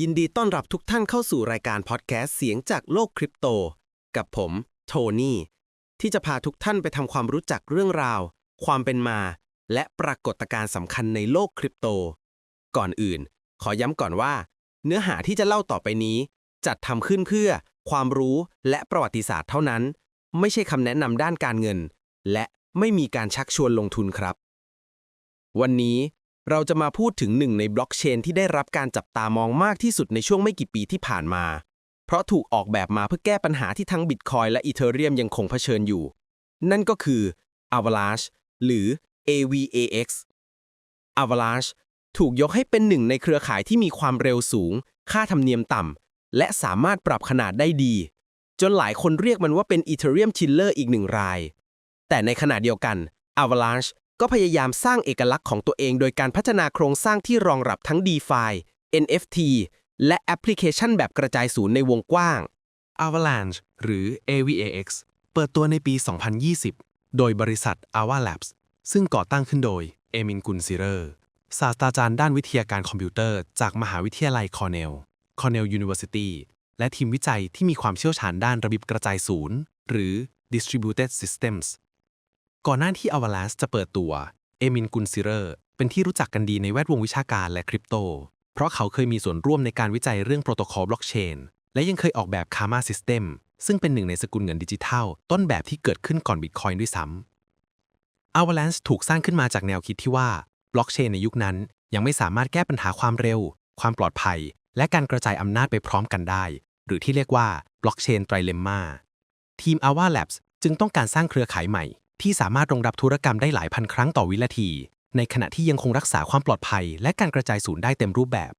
ยินดีต้อนรับทุกท่านเข้าสู่รายการพอดแคสต์เสียงจากโลกคริปโต กับผม โทนี่ ที่จะพาทุกท่านไปทำความรู้จักเรื่องราว ความเป็นมา และปรากฏการณ์สำคัญในโลกคริปโต ก่อนอื่น ขอย้ำก่อนว่า เนื้อหาที่จะเล่าต่อไปนี้ จัดทำขึ้นเพื่อ ความรู้และประวัติศาสตร์เท่านั้น ไม่ใช่คำแนะนำด้านการเงิน และไม่มีการชักชวนลงทุนครับ วันนี้ เราจะมาพูดถึงหนึ่งในบล็อกเชนที่ได้รับการจับตามองมากที่สุดในช่วงไม่กี่ปีที่ผ่านมา เพราะถูกออกแบบมาเพื่อแก้ปัญหาที่ทั้งบิตคอยและอีเทเรียมยังคงเผชิญอยู่ นั่นก็คือ Avalanche หรือ AVAX Avalanche ถูกยกให้เป็นหนึ่งในเครือข่ายที่มีความเร็วสูง ค่าธรรมเนียมต่ำ และสามารถปรับขนาดได้ดี จนหลายคนเรียกมันว่าเป็น Ethereum Chiller อีกหนึ่งราย แต่ในขณะเดียวกัน Avalanche ก็พยายามสร้างเอกลักษณ์ของตัวเองโดยการพัฒนาโครงสร้างที่รองรับทั้ง DeFi NFT และแอปพลิเคชันแบบกระจายศูนย์ในวงกว้าง Avalanche หรือ AVAX เปิดตัวในปี 2020 โดยบริษัท Ava Labs ซึ่งก่อตั้งขึ้นโดยเอมินกุนซิเรอร์ศาสตราจารย์ด้านวิทยาการคอมพิวเตอร์ จากมหาวิทยาลัยคอร์เนล Cornell University และทีมวิจัยที่มีความเชี่ยวชาญด้านระบบกระจายศูนย์ หรือ Distributed Systems ก่อนหน้าที่ Avalanche จะเปิดตัว เอมินกุนซิเรอร์เป็นที่รู้จักกันดีในแวดวงวิชาการและคริปโต เพราะเขาเคยมีส่วนร่วมในการวิจัยเรื่องโปรโตคอลบล็อกเชนและยังเคยออกแบบ Karma System ซึ่งเป็นหนึ่งในสกุลเงินดิจิทัล ต้นแบบที่เกิดขึ้นก่อนบิตคอยน์ด้วยซ้ำ Avalanche ถูกสร้างขึ้นมาจากแนวคิดที่ว่าบล็อกเชนในยุคนั้น ยังไม่สามารถแก้ปัญหาความเร็ว ความปลอดภัย และการกระจายอำนาจไปพร้อมกันได้ หรือที่เรียกว่าบล็อกเชนไตรเลมมาทีม Ava Labs จึงต้องการสร้างเครือข่ายใหม่ ที่สามารถรองรับธุรกรรมได้หลายพันครั้งต่อวินาที ในขณะที่ยังคงรักษาความปลอดภัย และการกระจายศูนย์ได้เต็มรูปแบบ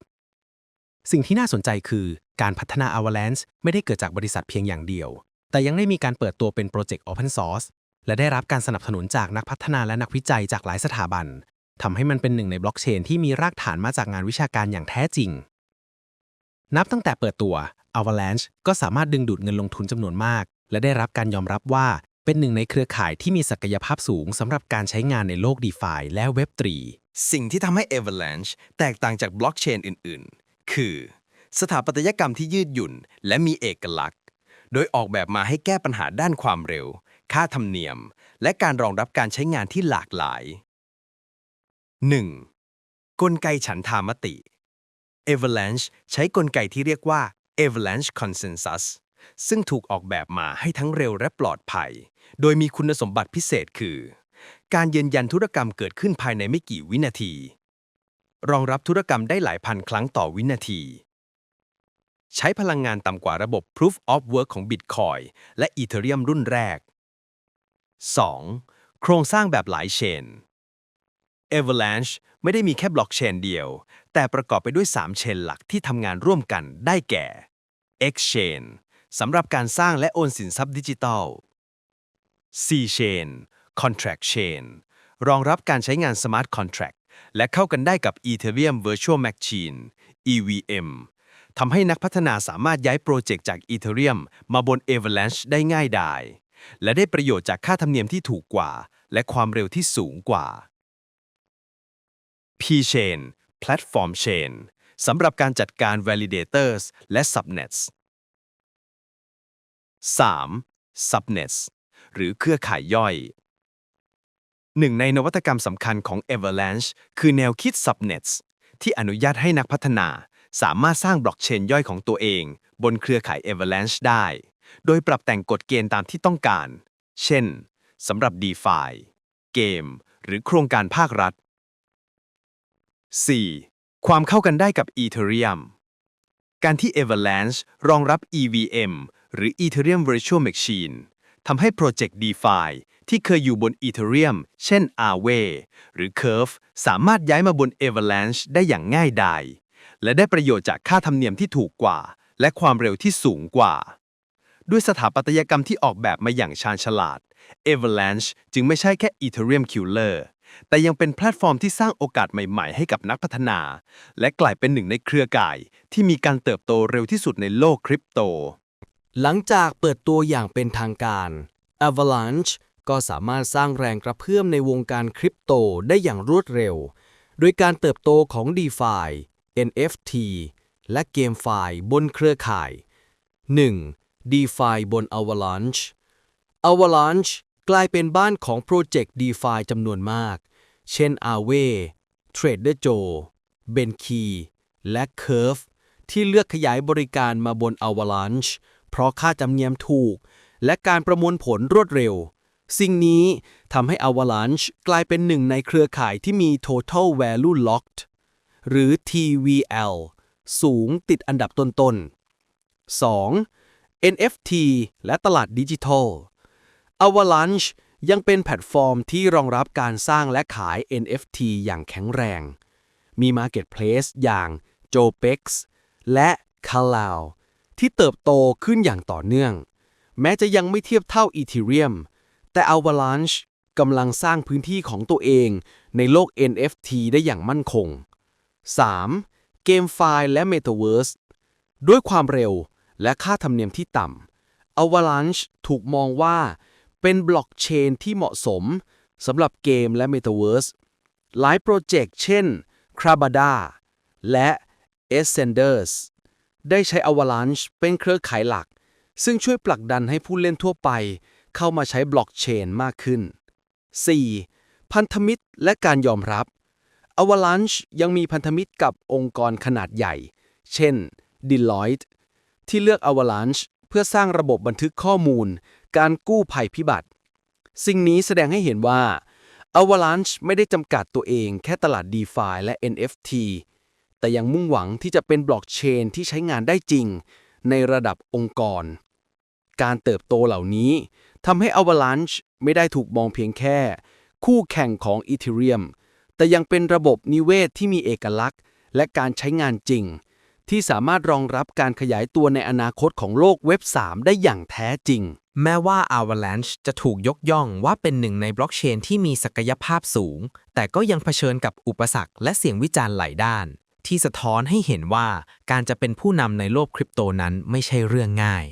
สิ่งที่น่าสนใจคือการพัฒนา Avalanche ไม่ได้เกิดจากบริษัทเพียงอย่างเดียว แต่ยังได้มีการเปิดตัวเป็นโปรเจกต์ Open Source และได้รับการสนับสนุนจากนักพัฒนาและนักวิจัยจากหลายสถาบันทำให้มันเป็นหนึ่งในบล็อกเชนที่มีรากฐานมาจากงานวิชาการอย่างแท้จริง นับตั้งแต่เปิดตัว Avalanche ก็สามารถดึงดูดเงินลงทุนจำนวนมาก และได้รับการยอมรับว่า เป็นหนึ่งในเครือข่ายที่มีศักยภาพสูงสำหรับการใช้งานในโลก DeFi และ Web3 สิ่งที่ทำให้ Avalanche แตกต่างจากบล็อกเชนอื่น ๆ คือ สถาปัตยกรรมที่ยืดหยุ่น และมีเอกลักษณ์ โดยออกแบบมาให้แก้ปัญหาด้านความเร็ว ค่าธรรมเนียม และการรองรับการใช้งานที่หลากหลาย 1. กลไกฉันทามติ Avalanche ใช้กลไกที่เรียกว่า Avalanche Consensus ซึ่งถูกออกแบบมาให้ทั้งเร็วและปลอดภัย โดยมีคุณสมบัติพิเศษคือ การยืนยันธุรกรรมเกิดขึ้นภายในไม่กี่วินาที รองรับธุรกรรมได้หลายพันครั้งต่อวินาที ใช้พลังงานต่ำกว่าระบบ Proof of Work ของ Bitcoin และ Ethereum รุ่นแรก 2. โครงสร้างแบบหลายเชน Avalanche ไม่ได้มีแค่บล็อกเชนเดียว แต่ประกอบไปด้วย 3 เชนหลักที่ทำงานร่วมกันได้แก่ X-Chain สำหรับการสร้างและโอนสินทรัพย์ดิจิทัล C-Chain Contract Chain รองรับการใช้งาน Smart Contract และเข้ากันได้กับ Ethereum Virtual Machine EVM ทำให้นักพัฒนาสามารถย้ายโปรเจกต์จาก Ethereum มาบน Avalanche ได้ง่ายดายและได้ประโยชน์จากค่าธรรมเนียมที่ถูกกว่า และความเร็วที่สูงกว่า P-Chain Platform Chain สำหรับการจัดการ Validators และ Subnets 3. Subnets หรือเครือข่ายย่อย หนึ่งในนวัตกรรมสำคัญของ Avalanche คือแนวคิด Subnets ที่อนุญาตให้นักพัฒนา สามารถสร้างบล็อกเชนย่อยของตัวเอง บนเครือข่าย Avalanche ได้ โดยปรับแต่งกฎเกณฑ์ตามที่ต้องการ เช่นสำหรับ DeFi เกม หรือโครงการภาครัฐ 4. ความเข้ากันได้กับ Ethereum การที่ Avalanche รองรับ EVM หรือ Ethereum Virtual Machine ทำให้โปรเจกต์ DeFi ที่เคยอยู่บน Ethereum เช่น Aave หรือ Curve สามารถย้ายมาบน Avalanche ได้อย่างง่ายดาย และได้ประโยชน์จากค่าธรรมเนียมที่ถูกกว่า และความเร็วที่สูงกว่า ด้วยสถาปัตยกรรมที่ออกแบบมาอย่างชาญฉลาด Avalanche จึงไม่ใช่แค่ Ethereum Killer แต่ยังเป็นแพลตฟอร์มที่สร้างโอกาสใหม่ ๆ ให้กับนักพัฒนา และกลายเป็นหนึ่งในเครือข่าย ที่มีการเติบโตเร็วที่สุดในโลกคริปโต หลังจากเปิดตัวอย่างเป็นทางการ Avalanche ก็สามารถสร้างแรงกระเพื่อมในวงการคริปโตได้อย่างรวดเร็ว โดยการเติบโตของ DeFi NFT และเกมไฟบนเครือข่าย 1. DeFi บน Avalanche Avalanche กลายเป็นบ้านของโปรเจกต์ DeFi จำนวนมาก เช่น Aave Trader Joe Benkey และ Curve ที่เลือกขยายบริการมาบน Avalanche เพราะค่าจำเนียมถูก และการประมวลผลรวดเร็ว สิ่งนี้ทำให้ Avalanche กลายเป็นหนึ่งในเครือข่ายที่มี Total Value Locked หรือ TVL สูงติดอันดับต้นๆ 2. NFT และตลาดดิจิทัล Avalanche ยังเป็นแพลตฟอร์มที่รองรับการสร้างและขาย NFT อย่างแข็งแรง มี Marketplace อย่าง JoPex และ k a l a o ที่เติบโตขึ้นอย่างต่อเนื่อง แม้จะยังไม่เทียบเท่า Ethereum แต่ Avalanche กำลังสร้างพื้นที่ของตัวเองในโลก NFT ได้อย่างมั่นคง 3. เกมไฟล์และ Metaverse ด้วยความเร็วและค่าธรรมเนียมที่ต่ำ Avalanche ถูกมองว่าเป็นบล็อกเชนที่เหมาะสมสำหรับเกมและ Metaverse หลายโปรเจกต์เช่น Krabada และ Ascenders ได้ใช้ Avalanche เป็นเครือข่ายหลัก ซึ่งช่วยผลักดันให้ผู้เล่นทั่วไป เข้ามาใช้บล็อกเชนมากขึ้น 4. พันธมิตรและการยอมรับ Avalanche ยังมีพันธมิตรกับองค์กรขนาดใหญ่ เช่น Deloitte ที่เลือก Avalanche เพื่อสร้างระบบบันทึกข้อมูล การกู้ภัยพิบัติ สิ่งนี้แสดงให้เห็นว่า Avalanche ไม่ได้จำกัดตัวเองแค่ตลาด DeFi และ NFT แต่ยังมุ่งหวังที่จะเป็นบล็อกเชนที่ใช้งานได้จริง ในระดับองค์กร การเติบโตเหล่านี้ทำให้ Avalanche ไม่ได้ถูกมองเพียงแค่ คู่แข่งของ Ethereum แต่ยังเป็นระบบนิเวศที่มีเอกลักษณ์ และการใช้งานจริง ที่สามารถรองรับการขยายตัวในอนาคตของโลกเว็บ 3 ได้อย่างแท้จริง แม้ว่า Avalanche จะถูกยกย่องว่าเป็นหนึ่งในบล็อกเชนที่มีศักยภาพสูง แต่ก็ยังเผชิญกับอุปสรรคและเสียงวิจารณ์หลายด้าน ที่สะท้อนให้เห็นว่าการจะเป็นผู้นำในโลกคริปโตนั้นไม่ใช่เรื่องง่าย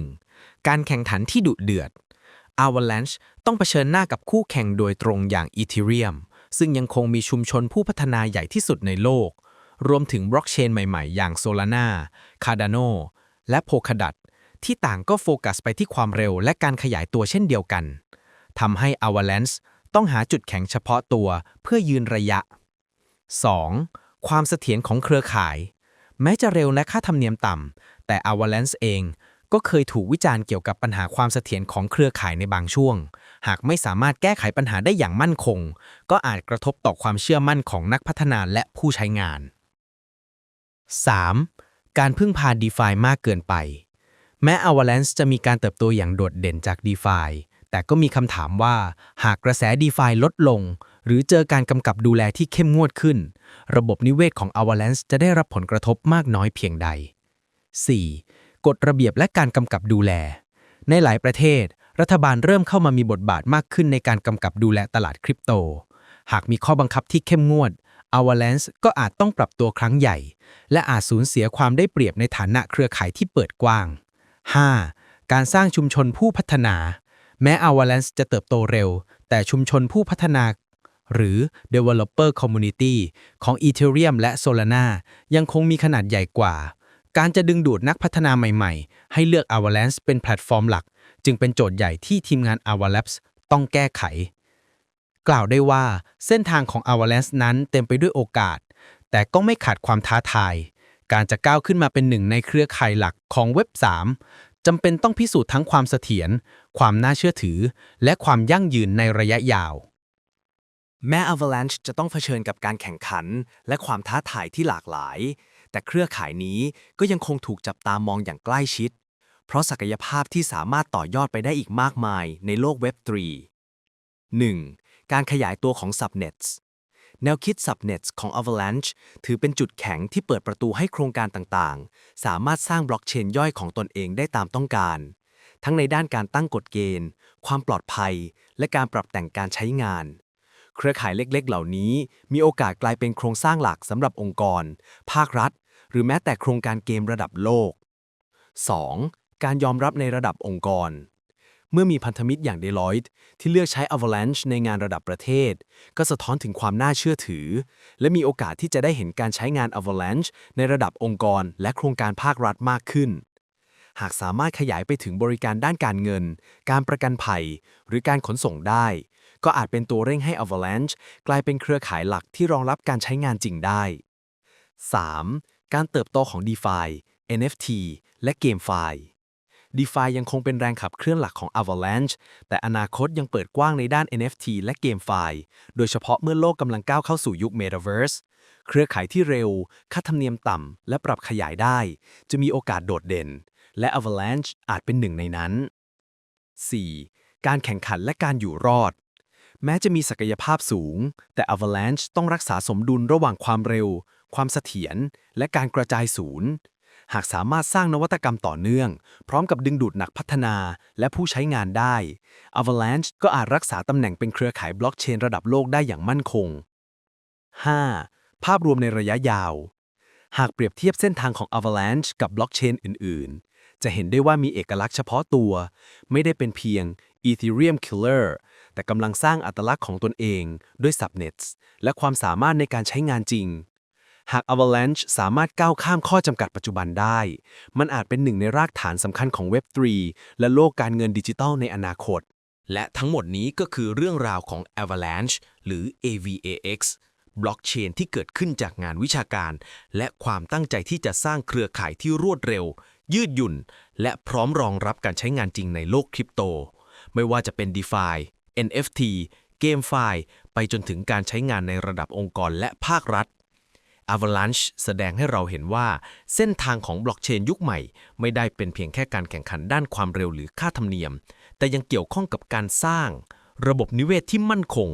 1. การแข่งขันที่ดุเดือด Avalanche ต้องเผชิญหน้ากับคู่แข่งโดยตรงอย่าง Ethereum ซึ่งยังคงมีชุมชนผู้พัฒนาใหญ่ที่สุดในโลก รวมถึงบล็อกเชนใหม่ๆ อย่าง Solana Cardano และ Polkadot ที่ต่างก็โฟกัสไปที่ความเร็วและการขยายตัวเช่นเดียวกันทำให้ Avalanche ต้องหาจุดแข็งเฉพาะตัวเพื่อยืนระยะ 2. ความเสถียรของเครือข่าย แม้จะเร็วและค่าธรรมเนียมต่ำ แต่ Avalanche เองก็เคยถูกวิจารณ์เกี่ยวกับปัญหาความเสถียรของเครือข่ายในบางช่วง หากไม่สามารถแก้ไขปัญหาได้อย่างมั่นคง ก็อาจกระทบต่อความเชื่อมั่นของนักพัฒนาและผู้ใช้งาน 3. การพึ่งพา DeFi มากเกินไป แม้ Avalanche จะมีการเติบโตอย่างโดดเด่นจาก DeFi แต่ก็มีคำถามว่า หากกระแส DeFi ลดลง หรือเจอการกำกับดูแลที่เข้มงวดขึ้น ระบบนิเวศของ Avalanche จะได้รับผลกระทบมากน้อยเพียงใด 4. กฎระเบียบและการกำกับดูแล ในหลายประเทศ รัฐบาลเริ่มเข้ามามีบทบาทมากขึ้นในการกำกับดูแลตลาดคริปโต หากมีข้อบังคับที่เข้มงวด Avalanche ก็อาจต้องปรับตัวครั้งใหญ่ และอาจสูญเสียความได้เปรียบในฐานะเครือข่ายที่เปิดกว้าง 5. การสร้างชุมชนผู้พัฒนา แม้ Avalanche จะเติบโตเร็ว แต่ชุมชนผู้พัฒนาหรือ Developer Community ของ Ethereum และ Solana ยังคงมีขนาดใหญ่กว่า การจะดึงดูดนักพัฒนาใหม่ๆ ให้เลือก Avalanche เป็นแพลตฟอร์มหลัก จึงเป็นโจทย์ใหญ่ที่ทีมงาน Avalabs ต้องแก้ไข กล่าวได้ว่าเส้นทางของ Avalanche นั้นเต็มไปด้วยโอกาส แต่ก็ไม่ขาดความท้าทาย การจะก้าวขึ้นมาเป็นหนึ่งในเครือข่ายหลักของเว็บ 3จำเป็นต้องพิสูจน์ทั้งความเสถียร ความน่าเชื่อถือ และความยั่งยืนในระยะยาว แม้ Avalanche จะต้องเผชิญกับการแข่งขัน และความท้าทายที่หลากหลาย แต่เครือข่ายนี้ก็ยังคงถูกจับตามองอย่างใกล้ชิด เพราะศักยภาพที่สามารถต่อยอดไปได้อีกมากมายในโลกเว็บ3 1. การขยายตัวของ Subnets แนวคิด Subnets ของ Avalanche ถือเป็นจุดแข็งที่เปิดประตูให้โครงการต่างๆ สามารถสร้างบล็อกเชนย่อยของตนเองได้ตามต้องการ ทั้งในด้านการตั้งกฎเกณฑ์ ความปลอดภัย และการปรับแต่งการใช้งาน เครือข่ายเล็กๆ เหล่านี้มีโอกาสกลายเป็นโครงสร้างหลักสำหรับองค์กร ภาครัฐ หรือแม้แต่โครงการเกมระดับโลก 2. การยอมรับในระดับองค์กร เมื่อมีพันธมิตรอย่าง Deloitte ที่เลือกใช้ Avalanche ในงานระดับประเทศ ก็สะท้อนถึงความน่าเชื่อถือ และมีโอกาสที่จะได้เห็นการใช้งาน Avalanche ในระดับองค์กร และโครงการภาครัฐมากขึ้น หากสามารถขยายไปถึงบริการด้านการเงิน การประกันภัย หรือการขนส่งได้ ก็อาจเป็นตัวเร่งให้ Avalanche กลายเป็นเครือข่ายหลักที่รองรับการใช้งานจริงได้ 3. การเติบโตของ DeFi NFT และ GameFi DeFi ยังคงเป็นแรงขับเคลื่อนหลักของ Avalanche แต่อนาคตยังเปิดกว้างในด้าน NFT และ GameFi โดยเฉพาะเมื่อโลกกำลังก้าวเข้าสู่ยุค Metaverse เครือข่ายที่เร็ว ค่าธรรมเนียมต่ำ และปรับขยายได้ จะมีโอกาสโดดเด่น และ Avalanche อาจเป็นหนึ่งในนั้น 4. การแข่งขันและการอยู่รอด แม้จะมีศักยภาพสูง แต่ Avalanche ต้องรักษาสมดุลระหว่างความเร็ว ความเสถียรและการกระจายศูนย์ หากสามารถสร้างนวัตกรรมต่อเนื่อง พร้อมกับดึงดูดนักพัฒนาและผู้ใช้งานได้ Avalanche ก็อาจรักษาตำแหน่งเป็นเครือข่ายบล็อกเชนระดับโลกได้อย่างมั่นคง 5. ภาพรวมในระยะยาว หากเปรียบเทียบเส้นทางของ Avalanche กับบล็อกเชนอื่นๆ จะเห็นได้ว่ามีเอกลักษณ์เฉพาะตัว ไม่ได้เป็นเพียง Ethereum Killer แต่กำลังสร้างอัตลักษณ์ของตนเองด้วย Subnets และความสามารถในการใช้งานจริง หาก Avalanche สามารถก้าวข้ามข้อจำกัดปัจจุบันได้ มันอาจเป็นหนึ่งในรากฐานสำคัญของ Web3 และโลกการเงินดิจิทัลในอนาคต และทั้งหมดนี้ก็คือเรื่องราวของ Avalanche หรือ AVAX บล็อกเชนที่เกิดขึ้นจากงานวิชาการ และความตั้งใจที่จะสร้างเครือข่ายที่รวดเร็ว ยืดหยุ่น และพร้อมรองรับการใช้งานจริงในโลกคริปโต ไม่ว่าจะเป็น DeFi NFT GameFi ไปจนถึงการใช้งานในระดับองค์กรและภาครัฐ Avalanche แสดงให้เราเห็นว่า เส้นทางของบล็อกเชนยุคใหม่ ไม่ได้เป็นเพียงแค่การแข่งขันด้านความเร็วหรือค่าธรรมเนียม แต่ยังเกี่ยวข้องกับการสร้าง ระบบนิเวศที่มั่นคง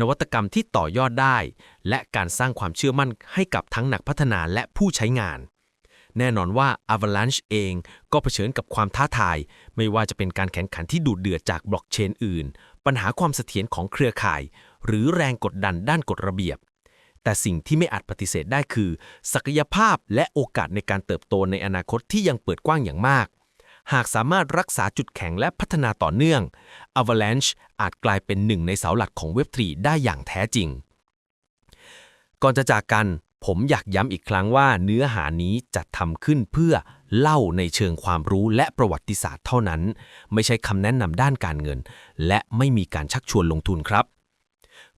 นวัตกรรมที่ต่อยอดได้ และการสร้างความเชื่อมั่นให้กับทั้งนักพัฒนาและผู้ใช้งาน แน่นอนว่า Avalanche เองก็เผชิญกับความท้าทาย ไม่ว่าจะเป็นการแข่งขันที่ดูดเดือดจากบล็อกเชนอื่น ปัญหาความเสถียรของเครือข่าย หรือแรงกดดันด้านกฎระเบียบ แต่สิ่งที่ไม่อาจปฏิเสธได้คือ ศักยภาพและโอกาสในการเติบโตในอนาคตที่ยังเปิดกว้างอย่างมาก หากสามารถรักษาจุดแข็งและพัฒนาต่อเนื่อง Avalanche อาจกลายเป็นหนึ่งในเสาหลักของ Web3 ได้อย่างแท้จริงก่อนจะจากกัน ผมอยากย้ำอีกครั้งว่าเนื้อหานี้จัดทำขึ้นเพื่อเล่าในเชิงความรู้และประวัติศาสตร์เท่านั้น ไม่ใช่คำแนะนำด้านการเงิน และไม่มีการชักชวนลงทุนครับ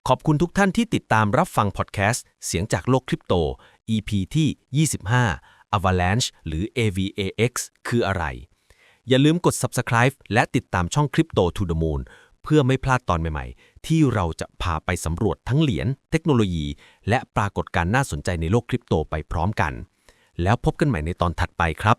ขอบคุณทุกท่านที่ติดตามรับฟังพอดแคสต์ เสียงจากโลกคริปโต EP ที่ 25 Avalanche หรือ AVAX คืออะไร อย่าลืมกด Subscribe และติดตามช่อง Crypto to the Moon เพื่อไม่พลาดตอนใหม่ๆ ที่เราจะพาไปสำรวจทั้งเหรียญเทคโนโลยี และปรากฏการณ์น่าสนใจในโลกคริปโตไปพร้อมกัน แล้วพบกันใหม่ในตอนถัดไปครับ